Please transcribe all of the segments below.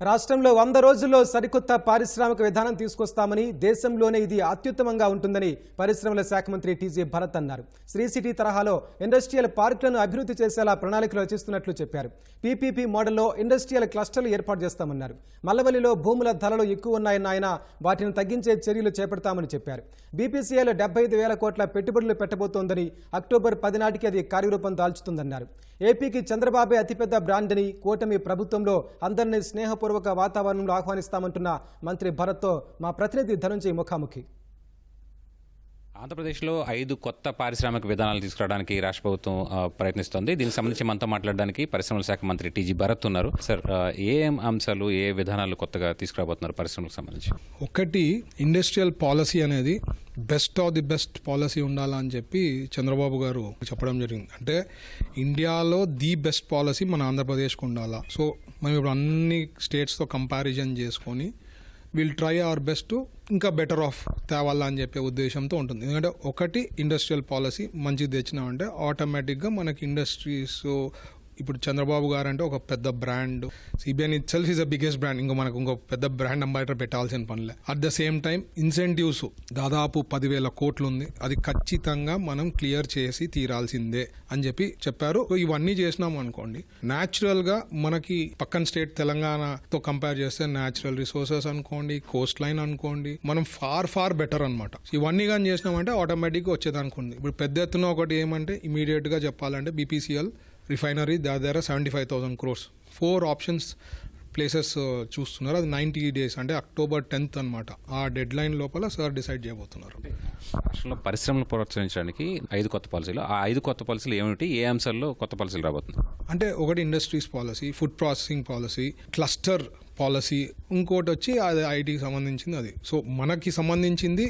రాష్ట్రంలో వంద రోజుల్లో సరికొత్త పారిశ్రామిక విధానం తీసుకొస్తామని దేశంలోనే ఇది అత్యుత్తమంగా ఉంటుందని పరిశ్రమల శాఖ మంత్రి టీజీ భరత్ అన్నారు. శ్రీ సిటీ తరహాలో ఇండస్ట్రియల్ పార్కులను అభివృద్ధి చేసేలా ప్రణాళికలు రచిస్తున్నట్లు చెప్పారు. పీపీపీ మోడల్లో ఇండస్ట్రియల్ క్లస్టర్లు ఏర్పాటు చేస్తామన్నారు. మల్లవల్లిలో భూముల ధరలు ఎక్కువ ఉన్నాయన్న ఆయన వాటిని తగ్గించే చర్యలు చేపడతామని చెప్పారు. బీపీసీఎల్ డెబ్బై ఐదు వేల కోట్ల పెట్టుబడులు పెట్టబోతోందని అక్టోబర్ పది నాటికి అది కార్యరూపం దాల్చుతుందన్నారు. ఏపీకి చంద్రబాబే అతిపెద్ద బ్రాండ్ అని కూటమి ప్రభుత్వంలో అందరినీ స్నేహపూర్వక వాతావరణంలో ఆహ్వానిస్తామంటున్న మంత్రి భరత్తో మా ప్రతినిధి ధనుంజయ్ ముఖాముఖి. ఆంధ్రప్రదేశ్లో ఐదు కొత్త పారిశ్రామిక విధానాలు తీసుకురావడానికి రాష్ట్ర ప్రభుత్వం ప్రయత్నిస్తోంది. దీనికి సంబంధించి మనతో మాట్లాడడానికి పరిశ్రమల శాఖ మంత్రి టీజీ భరత్ ఉన్నారు. సార్ ఏ ఏం అంశాలు ఏ విధానాలు కొత్తగా తీసుకురాబోతున్నారు పరిశ్రమలకు సంబంధించి? ఒకటి ఇండస్ట్రియల్ పాలసీ అనేది best of the best policy ఉండాలా అని చెప్పి చంద్రబాబు గారు చెప్పడం జరిగింది. అంటే ఇండియాలో ది బెస్ట్ పాలసీ మన ఆంధ్రప్రదేశ్కి ఉండాలా. సో మనం ఇప్పుడు అన్ని స్టేట్స్తో కంపారిజన్ చేసుకొని విల్ ట్రై అవర్ బెస్ట్ ఇంకా బెటర్ ఆఫ్ తేవాలా అని చెప్పే ఉద్దేశంతో ఉంటుంది. ఎందుకంటే ఒకటి ఇండస్ట్రియల్ పాలసీ మంచిది తెచ్చినామంటే ఆటోమేటిక్గా మనకి ఇండస్ట్రీస్ ఇప్పుడు చంద్రబాబు గారు అంటే ఒక పెద్ద brand. CBN itself is the biggest brand ఇంకో మనకు ఇంకో పెద్ద బ్రాండ్ అంబాసిడర్ పెట్టాల్సిన పనిలే at the same time incentives దాదాపు పదివేల కోట్లు ఉంది అది ఖచ్చితంగా మనం క్లియర్ చేసి తీరాల్సిందే అని చెప్పి చెప్పారు. ఇవన్నీ చేసినాం అనుకోండి. న్యాచురల్గా మనకి పక్కన స్టేట్ తెలంగాణతో కంపేర్ చేస్తే న్యాచురల్ రిసోర్సెస్ అనుకోండి కోస్ట్ లైన్ అనుకోండి మనం ఫార్ ఫార్ బెటర్ అనమాట ఇవన్నీ కానీ చేసినామంటే ఆటోమేటిక్గా వచ్చేది అనుకోండి ఇప్పుడు పెద్ద ఎత్తున ఒకటి ఏమంటే ఇమీడియట్గా చెప్పాలంటే బీపీసీఎల్ రిఫైనరీ దాని దగ్గర seventy five thousand crores four options places చూస్తున్నారు. అది నైంటీ డేస్ అంటే అక్టోబర్ టెన్త్ అనమాట ఆ డెడ్ లైన్ లోపల సార్ డిసైడ్ చేయబోతున్నారు. రాష్ట్రంలో పరిశ్రమలు ప్రోత్సహించడానికి ఐదు కొత్త పాలసీలు. ఆ ఐదు కొత్త పాలసీలు ఏమిటి? ఏ అంశాల్లో కొత్త పాలసీలు రాబోతుంది అంటే ఒకటి industries policy food processing policy cluster policy ఇంకోటి వచ్చి అది ఐటీకి సంబంధించింది అది. సో మనకి సంబంధించింది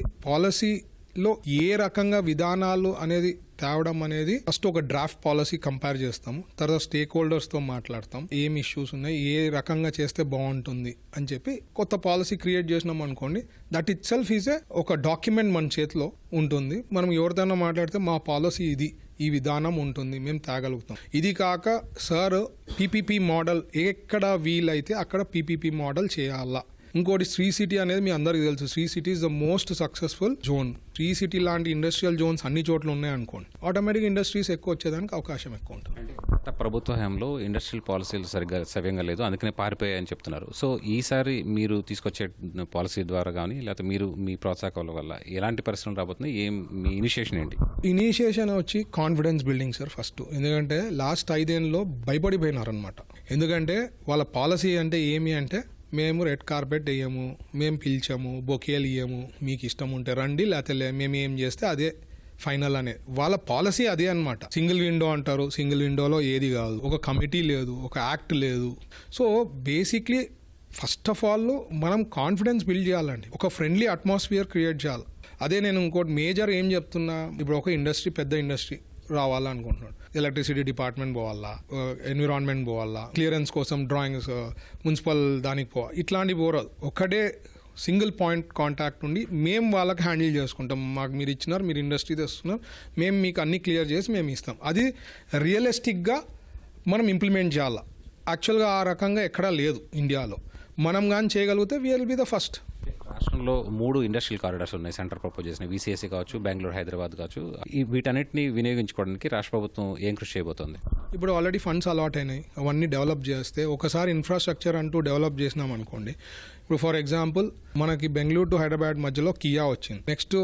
లో ఏ రకంగా విధానాలు అనేది తేవడం అనేది ఫస్ట్ ఒక డ్రాఫ్ట్ పాలసీ కంపేర్ చేస్తాము. తర్వాత స్టేక్ హోల్డర్స్తో మాట్లాడతాం. ఏం ఇష్యూస్ ఉన్నాయి ఏ రకంగా చేస్తే బాగుంటుంది అని చెప్పి కొత్త పాలసీ క్రియేట్ చేసినాం అనుకోండి. That itself is a ఒక డాక్యుమెంట్ మన చేతిలో ఉంటుంది. మనం ఎవరిదైనా మాట్లాడితే మా పాలసీ ఇది ఈ విధానం ఉంటుంది మేము తేగలుగుతాం. ఇది కాక సార్ పీపీపీ మోడల్ ఎక్కడ వీలైతే అక్కడ పీపీపీ మోడల్ చేయాలా. ఇంకోటి శ్రీ సిటీ అనేది మీ అందరికీ తెలుసు. Sri City is the most successful zone Sri City లాంటి ఇండస్ట్రియల్ జోన్స్ అన్ని చోట్ల ఉన్నాయి అనుకోండి. ఆటోమేటిక్ ఇండస్ట్రీస్ ఎక్కువ వచ్చేదానికి అవకాశం ఎక్కువ ఉంటుంది. ప్రభుత్వ హయాంలో ఇండస్ట్రియల్ పాలసీలు సరిగ్గా సవ్యంగా లేదు. అందుకనే పారిపోయాయని చెప్తున్నారు. సో ఈసారి మీరు తీసుకొచ్చే పాలసీ ద్వారా కానీ లేకపోతే మీరు మీ ప్రోత్సాహకాల వల్ల ఎలాంటి పరిశ్రమలు రాబోతున్నాయి? ఏం మీ ఇనిషియేషన్ ఏంటి? ఇనిషియేషన్ వచ్చి కాన్ఫిడెన్స్ బిల్డింగ్ సార్ ఫస్ట్ ఎందుకంటే లాస్ట్ ఐదేళ్ళలో భయపడిపోయినారనమాట ఎందుకంటే వాళ్ళ పాలసీ అంటే ఏమి అంటే మేము రెడ్ కార్పెట్ వేయము మేము పిలిచాము బొకేలు ఇయ్యము మీకు ఇష్టం ఉంటే రండి లేకపోతే లే- మేము ఏం చేస్తే అదే ఫైనల్ అనే. వాళ్ళ పాలసీ అదే అనమాట సింగిల్ విండో అంటారు సింగిల్ విండోలో ఏది కాదు. ఒక కమిటీ లేదు ఒక యాక్ట్ లేదు. So basically first of all మనం కాన్ఫిడెన్స్ బిల్డ్ చేయాలండి. ఒక ఫ్రెండ్లీ అట్మాస్ఫియర్ క్రియేట్ చేయాలి. అదే నేను ఇంకోటి మేజర్ ఏం చెప్తున్నా ఇప్పుడు ఒక ఇండస్ట్రీ పెద్ద ఇండస్ట్రీ. రావాలనుకుంటున్నాడు. ఎలక్ట్రిసిటీ డిపార్ట్మెంట్ పోవాలా ఎన్విరాన్మెంట్ పోవాలా క్లియరెన్స్ కోసం డ్రాయింగ్స్ మున్సిపల్ దానికి పోవాలి ఇట్లాంటివి పోరాదు. ఒకటే సింగిల్ పాయింట్ కాంటాక్ట్ ఉండి మేము వాళ్ళకి హ్యాండిల్ చేసుకుంటాం. మాకు మీరు ఇచ్చినారు మీరు ఇండస్ట్రీ తెస్తున్నారు మేము మీకు అన్ని క్లియర్ చేసి మేము ఇస్తాం. అది రియలిస్టిక్గా మనం ఇంప్లిమెంట్ చేయాలి. యాక్చువల్గా ఆ రకంగా ఎక్కడా లేదు ఇండియాలో. మనం కానీ చేయగలిగితే విల్ బి ద ఫస్ట్ రాష్ట్రంలో మూడు ఇండస్ట్రియల్ కారిడార్స్ ఉన్నాయి. సెంటర్ ప్రపోజ్ చేసిన విసిఎస్సి కావచ్చు బెంగళూరు హైదరాబాద్ కావచ్చు. ఈ వీటన్నిటిని వినియోగించుకోవడానికి రాష్ట్ర ప్రభుత్వం ఏం కృషి చేయబోతోంది? ఇప్పుడు ఆల్రెడీ ఫండ్స్ అలాట్ అయినాయి. అవన్నీ డెవలప్ చేస్తే ఒకసారి ఇన్ఫ్రాస్ట్రక్చర్ అంటూ డెవలప్ చేసినాం అనుకోండి. ఇప్పుడు ఫర్ ఎగ్జాంపుల్ మనకి బెంగళూరు టు హైదరాబాద్ మధ్యలో కియా వచ్చింది. నెక్స్ట్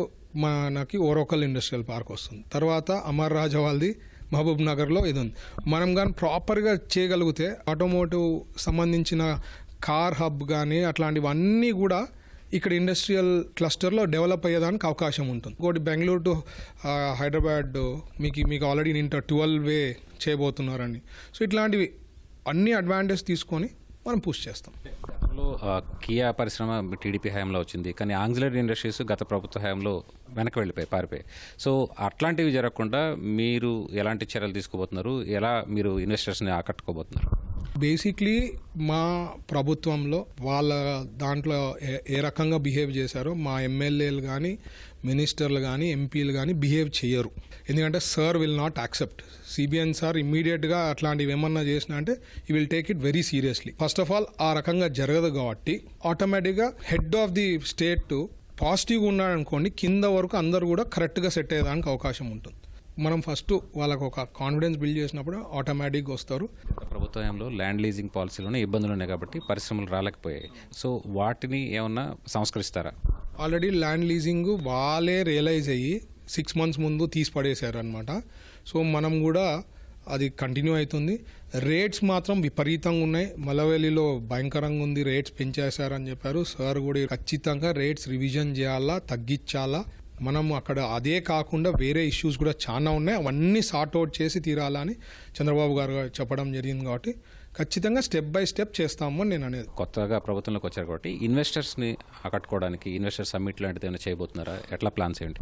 మనకి ఓరోకల్ ఇండస్ట్రియల్ పార్క్ వస్తుంది. తర్వాత అమర్ రాజా వాళ్ళది మహబూబ్ నగర్లో ఇది ఉంది. మనం కానీ ప్రాపర్గా చేయగలిగితే ఆటోమోటివ్ సంబంధించిన కార్ హబ్ కానీ అట్లాంటివన్నీ కూడా ఇక్కడ ఇండస్ట్రియల్ క్లస్టర్లో డెవలప్ అయ్యేదానికి అవకాశం ఉంటుంది. ఇంకోటి బెంగళూరు టు హైదరాబాద్ మీకు మీకు ఆల్రెడీ నింట ట్వెల్వ్ వే చేయబోతున్నారండి సో ఇట్లాంటివి అన్ని అడ్వాంటేజ్ తీసుకొని మనం పుష్ చేస్తాం. కియా పరిశ్రమ టీడీపీ హయాంలో వచ్చింది. కానీ ఆంగ్లరీ ఇండస్ట్రీస్ గత ప్రభుత్వ హయాంలో వెనక్కి వెళ్ళిపోయి పారిపోయి. సో అట్లాంటివి జరగకుండా మీరు ఎలాంటి చర్యలు తీసుకోబోతున్నారు? ఎలా మీరు ఇన్వెస్టర్స్ని ఆకట్టుకోబోతున్నారు? బేసిక్లీ మా ప్రభుత్వంలో వాళ్ళ దాంట్లో ఏ రకంగా బిహేవ్ చేశారో మా ఎమ్మెల్యేలు కానీ మినిస్టర్లు కానీ ఎంపీలు కానీ బిహేవ్ చేయరు ఎందుకంటే sir will not accept. CBN sir ఇమ్మీడియట్గా అట్లాంటివి ఏమన్నా చేసినా అంటే ఈ will take it very seriously first of all ఆ రకంగా జరగదు కాబట్టి ఆటోమేటిక్గా హెడ్ ఆఫ్ ది స్టేట్ పాజిటివ్గా ఉన్నాడు అనుకోండి కింద వరకు అందరు కూడా కరెక్ట్గా సెట్ అయ్యేదానికి అవకాశం ఉంటుంది. మనం ఫస్ట్ వాళ్ళకు ఒక కాన్ఫిడెన్స్ బిల్డ్ చేసినప్పుడు ఆటోమేటిక్గా వస్తారు. ప్రభుత్వంలో ల్యాండ్ లీజింగ్ పాలసీలోనే ఇబ్బందులు ఉన్నాయి కాబట్టి పరిశ్రమలు రాలేకపోయాయి. సో వాటిని ఏమన్నా సంస్కరిస్తారా? ఆల్రెడీ ల్యాండ్ లీజింగ్ వాళ్ళే రియలైజ్ అయ్యి సిక్స్ మంత్స్ ముందు తీసి పడేశారు అనమాట సో మనం కూడా అది కంటిన్యూ అవుతుంది. రేట్స్ మాత్రం విపరీతంగా ఉన్నాయి. మలవేలిలో భయంకరంగా ఉంది రేట్స్ పెంచేశారని చెప్పారు. సార్ కూడా ఖచ్చితంగా రేట్స్ రివిజన్ చేయాలా తగ్గించాలా? మనం అక్కడ అదే కాకుండా వేరే ఇష్యూస్ కూడా చాలా ఉన్నాయి. అవన్నీ సార్ట్ అవుట్ చేసి తీరాలని చంద్రబాబు గారు చెప్పడం జరిగింది కాబట్టి ఖచ్చితంగా స్టెప్ బై స్టెప్ చేస్తాము అని నేను అనేది. కొత్తగా ప్రభుత్వంలోకి వచ్చారు కాబట్టి ఇన్వెస్టర్స్ని ఆకట్టుకోవడానికి ఇన్వెస్టర్ సమ్మిట్ లాంటిది ఏమైనా చేయబోతున్నారా? ఎట్లా ప్లాన్స్ ఏంటి?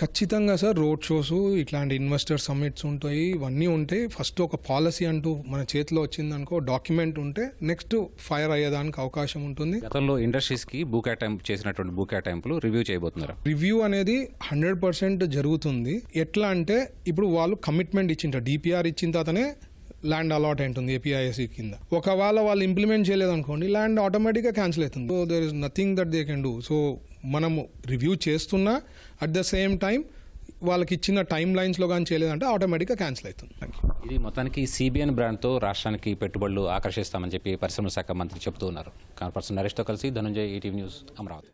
ఖచ్చితంగా సార్ రోడ్ షోస్ ఇట్లాంటి ఇన్వెస్టర్ సమ్మిట్స్ ఉంటాయి ఇవన్నీ ఉంటాయి ఫస్ట్ ఒక పాలసీ అంటూ మన చేతిలో వచ్చిందనుకో డాక్యుమెంట్ ఉంటే నెక్స్ట్ ఫైర్ అయ్యేదానికి అవకాశం ఉంటుంది. గతంలో ఇండస్ట్రీస్కి బూ కేటాయింపు చేసినటువంటి బూ కేటాయింపులు రివ్యూ చేయబోతున్నారు. రివ్యూ అనేది హండ్రెడ్ పర్సెంట్ జరుగుతుంది. ఎట్లా అంటే ఇప్పుడు వాళ్ళు కమిట్మెంట్ ఇచ్చింటారు డిపిఆర్ ఇచ్చిన తర్వాతనే ల్యాండ్ అలాట్ ఉంటుంది ఏపీఐఎస్సి కింద. ఒకవేళ వాళ్ళు ఇంప్లిమెంట్ చేయలేదు అనుకోండి ల్యాండ్ ఆటోమేటిక్గా క్యాన్సిల్ అవుతుంది. So there is nothing that they can do so మనము రివ్యూ చేస్తున్నా అట్ ద సేమ్ టైం వాళ్ళకి ఇచ్చిన టైం లైన్స్లో కానీ చేయలేదంటే ఆటోమేటిక్గా క్యాన్సిల్ అవుతుంది. ఇది మొత్తానికి సిబిఎన్ బ్రాండ్తో రాష్ట్రానికి పెట్టుబడులు ఆకర్షిస్తామని చెప్పి పరిశ్రమల శాఖ మంత్రి చెబుతూ ఉన్నారు. కానీ పర్సన్ నరేష్తో కలిసి ధనుంజయ్ ఈటీవీ న్యూస్ అమరావతి.